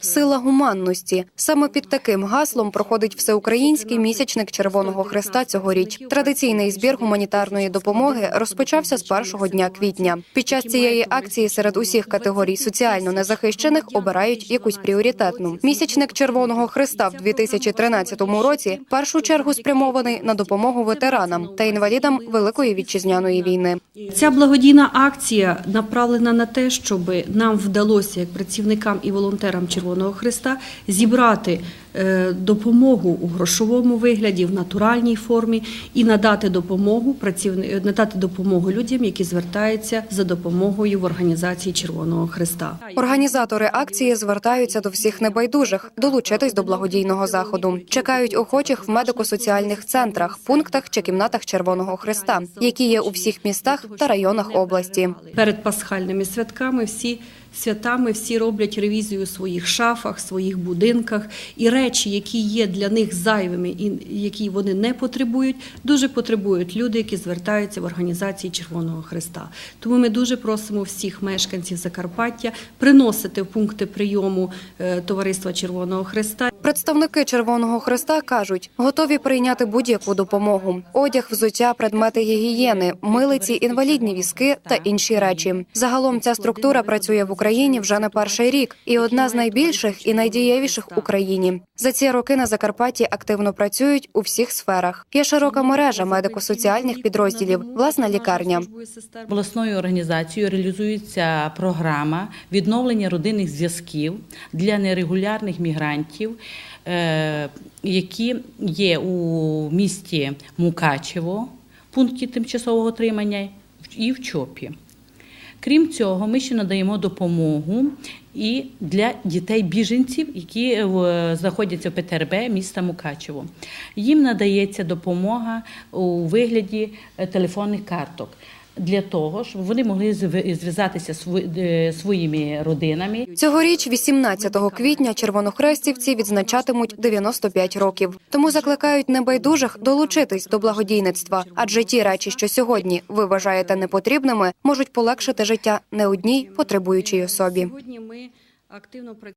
Сила гуманності саме під таким гаслом проходить всеукраїнський місячник Червоного Хреста цьогоріч. Традиційний збір гуманітарної допомоги розпочався з першого дня квітня. Під час цієї акції серед усіх категорій соціально незахищених обирають якусь пріоритетну. Місячник Червоного Хреста в 2013 році в першу чергу спрямований на допомогу ветеранам та інвалідам Великої вітчизняної війни. Ця благодійна акція направлена на те, щоб нам вдалося, як працівникам і волонтерам Червоного Христа, зібрати допомогу у грошовому вигляді, в натуральній формі і надати допомогу працівни- надати допомогу людям, які звертаються за допомогою в організації Червоного Христа. Організатори акції звертаються до всіх небайдужих долучитись до благодійного заходу. Чекають охочих в медико-соціальних центрах, пунктах чи кімнатах Червоного Христа, які є у всіх містах та районах області. Перед пасхальними святками всі святами всі роблять ревізію у своїх шафах, своїх будинках, і речі, які є для них зайвими і які вони не потребують, дуже потребують люди, які звертаються в організації Червоного Христа. Тому ми дуже просимо всіх мешканців Закарпаття приносити в пункти прийому е, товариства Червоного Христа Представники Червоного Христа кажуть, готові прийняти будь-яку допомогу: одяг, взуття, предмети гігієни, милиці, інвалідні візки та інші речі. Загалом ця структура працює в Україні вже не перший рік, і одна з найбільших і найдієвіших в Україні. За ці роки на Закарпатті активно працюють у всіх сферах. Є широка мережа медико-соціальних підрозділів, власна лікарня. Обласною організацією реалізується програма відновлення родинних зв'язків для нерегулярних мігрантів, е, які є у місті Мукачево, пункті тимчасового тримання, і в ЧОПі. Крім цього, ми ще надаємо допомогу і для дітей-біженців, які е, знаходяться в ПТРБ міста Мукачево. Їм надається допомога у вигляді е, телефонних карток. Для того, щоб вони могли зв- зв'язатися зі е, своїми родинами Цьогоріч, 18 квітня, червонохрестівці відзначатимуть 95 років. Тому закликають небайдужих долучитись до благодійництва, адже ті речі, що сьогодні ви вважаєте непотрібними, можуть полегшити життя не одній потребуючій особі. Сьогодні ми активно працюємо.